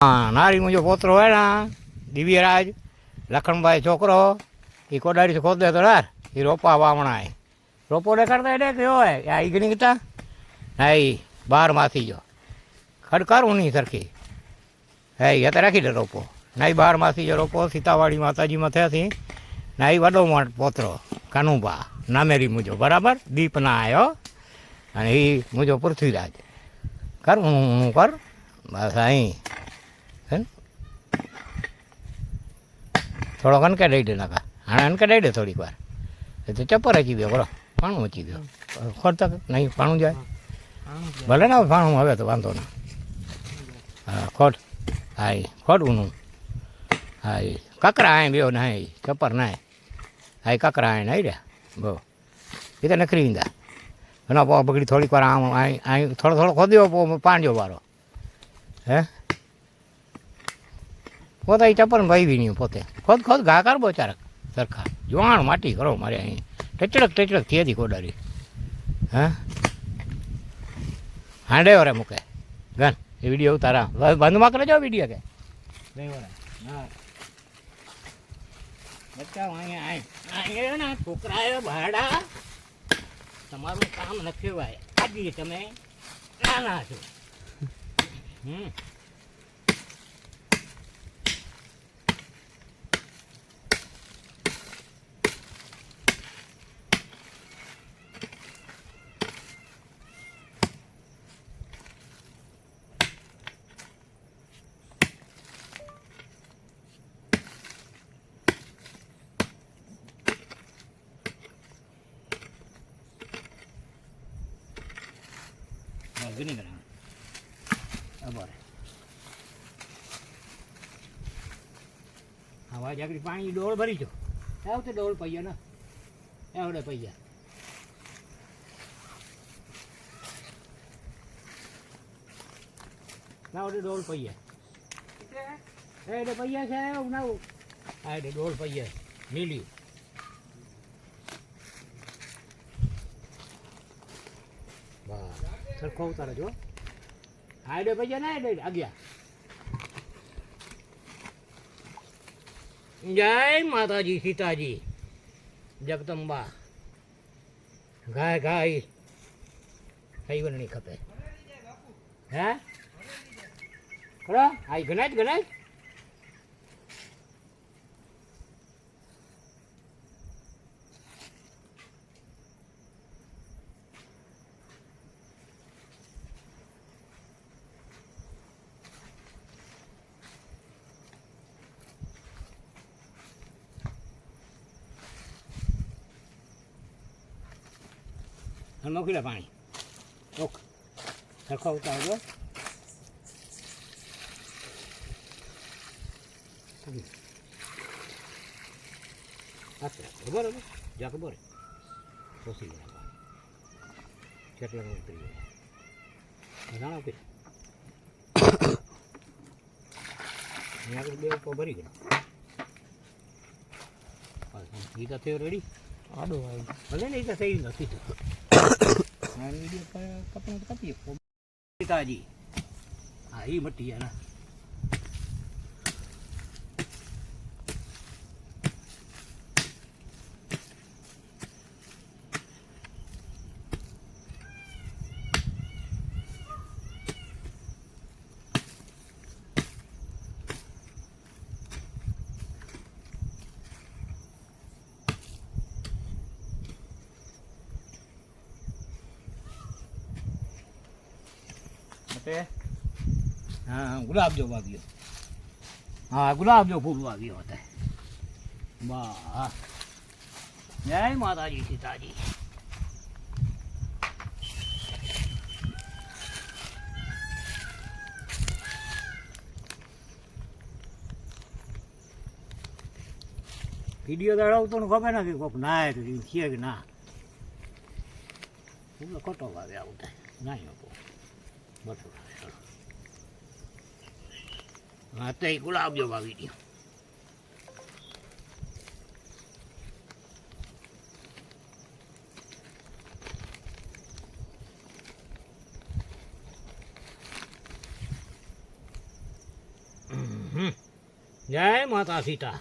હા, નારી મુજો પોતરો હોય ને, દિવ્યરાજ લખણભાઈ છોકરો, એ કોડારી ખોદે તો યાર એ રોપા વાવણા એ રોપો દેખાડતા એટલે કયો હોય આ ઈગની ગતા હા, એ બારમાંથી જો ખડકારું નહીં સરખી. હે, એ તો રાખી દે રોપો. ના બારમાંથી જો રોપો, સીતાવાડી માતાજીમાં થયાથી ના, એ વડો પોતરો કાનુબા નામેરી મુજો બરાબર? દીપ ના આવ્યો અને એ મુજો પૃથ્વીરાજ. કર હું કર. બસ, અહીં. હે? થોડોક અનકે દઈ દે નાખા. હા અનકે દઈ દે થોડીક વાર. એ તો ચપ્પર અચી ગયો બરો પાણું અચી ગયો ખોરતા નહીં, પાણું જાય? ભલે ના પાણું, હવે તો વાંધો ના. હા, ખોટ. હા એ ખોટ ઊનું હા એ કકરા આય બેવ ના એ ચપ્પર ના હા એ કકરા આય નહીં રહ્યા બહુ. એ તો નખરી ઈંદા એનો પગડી થોડીક વાર આમ અહીં થોડો થોડો ખોદ્યો પો પાંડ્યો વારો. હે? પોતે ઈ પણ ભાઈ બી નહીં પોતે. ખોદ ખોદ ઘા કર બોચારક સરખા. જોવાણ માટી કરો મારે અહીં. ટેચડક ટેચડક થઈ હતી કોડારી હા? હાંડે વરે મૂકે. ગન એ વીડિયો ઉતારા. બંધમાં કરે જો વીડિયો કે? નહીં વરે. હા બચ્ચા અહીંયા અહીંયા છોકરાએ ભાડા. તમારું કામ નથી ભાઈ આજે તમે. નાના છો. હમ. આ બરે. હવા જાગડી પાણી ડોળ ભરી જો. આવ તો ડોળ પૈયા ને. આવડે પૈયા. ના આવડે ડોળ પૈયા. એ એટલે પૈયા છે ઉનાવું હા એટલે ડોળ પૈયા લીલી બસ સરખો ઉતારે જો. હાઈડે પૈયા ના હાઈડે આગિયા જય માતાજી, સીતાજી, જગદંબા. ગાય ગાય કઈ વનણી ખપે? હે? ખરો? આઈ ગણાય ગણાય મોકલી લે પાણી. ઓક સરખો ઉતારજો હવે જા ખબર સોસી ગયા કેટલા ઉતરી ગયા જાણો કે અહીંયા આગળ બે ઉપર ભરી ગયો. એ તો થયો રેડી આડો ભલે ને એ તો થઈ નથી. કપડા કાપીએ. પિતાજી હા એ મટી ના એટલે હા ગુલાબ જો વાવ્યો હા, ગુલાબ જો ફૂલ વાવ્યો હતા. બા, જય માતાજી, સીતાજી. વીડિયો દડાવતો ને ખબર નથી કોક ના તો છે કે ના. ખોટો વાવે આવું થાય ના બસો હા તો એ ગુલાબ જો વાવી દો હમ જય માતા સીતા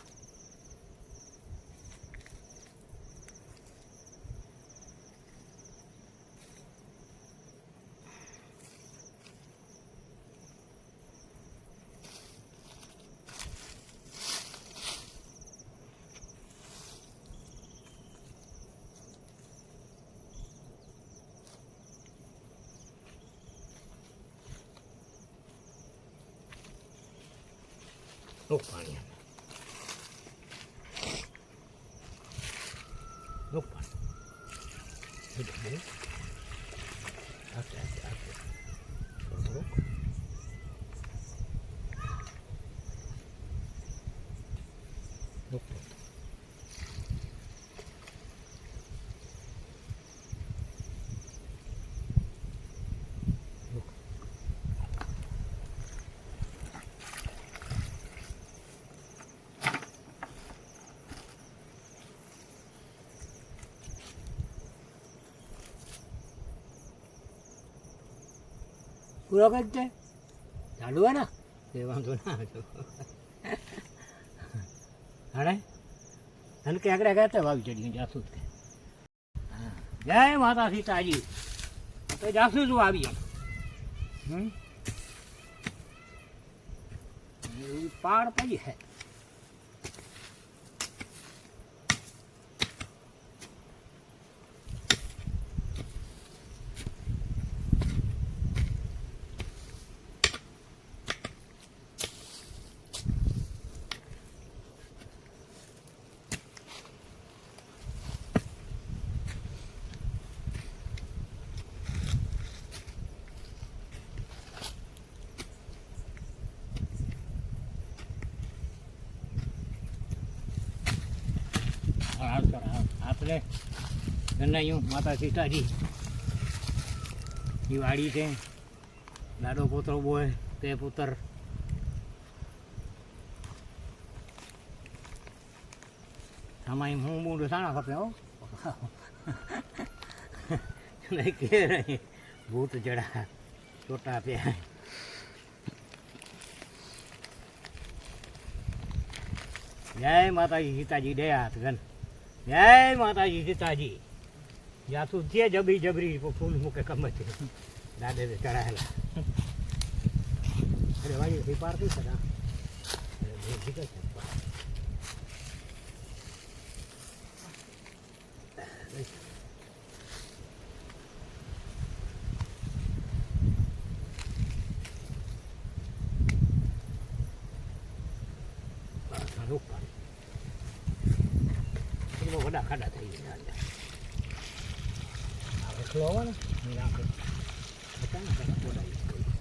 લો પાણી આને. લો પાણી બધું બહુ. આસ્તે, આસ્તે, આસ્તે. થોડું રોક. રોક, રોક. રોક. પૂરો કરજે ચાલુ હે ને? એ વાંધો ના આવજો અરે તને કે આગળ આગળ વાવી ચડી જાસુ જ. જય માતા સીતાજી તો જાસુ જ વાવીએ હમ? પાડ પડી હે હાથ કર હાથ હાથ લે ગણાયું માતા સીતાજી. એ વાડી છે. લાડો પોતરો બોય તે પુત્ર. આમાં હું બું સાણા ખપે હો. નહીં કે નહીં. ભૂત જડા ચોટા પ્યા જય માતાજી, સીતાજી દયા હાથ ગન જય માતાજી સીતાજી જાતું છે, જબરી જબરી ફૂલ મૂકે કમત દાદે ચડાયેલા અરે ભાઈ થી પારતી સદા Thank અરે બહુ દીકત છે બસ, આ રોક પાડી. બધા ખાડા થઈ ગયા આજે. આ વસલો આવે ને એ આપણે બધાને પેલા બોલાવી દઈએ.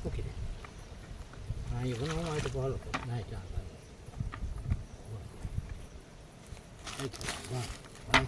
મૂકી દે હા એ ઘણો આવે તો હાલો ના ચાલ ભાઈ વાહ વાહ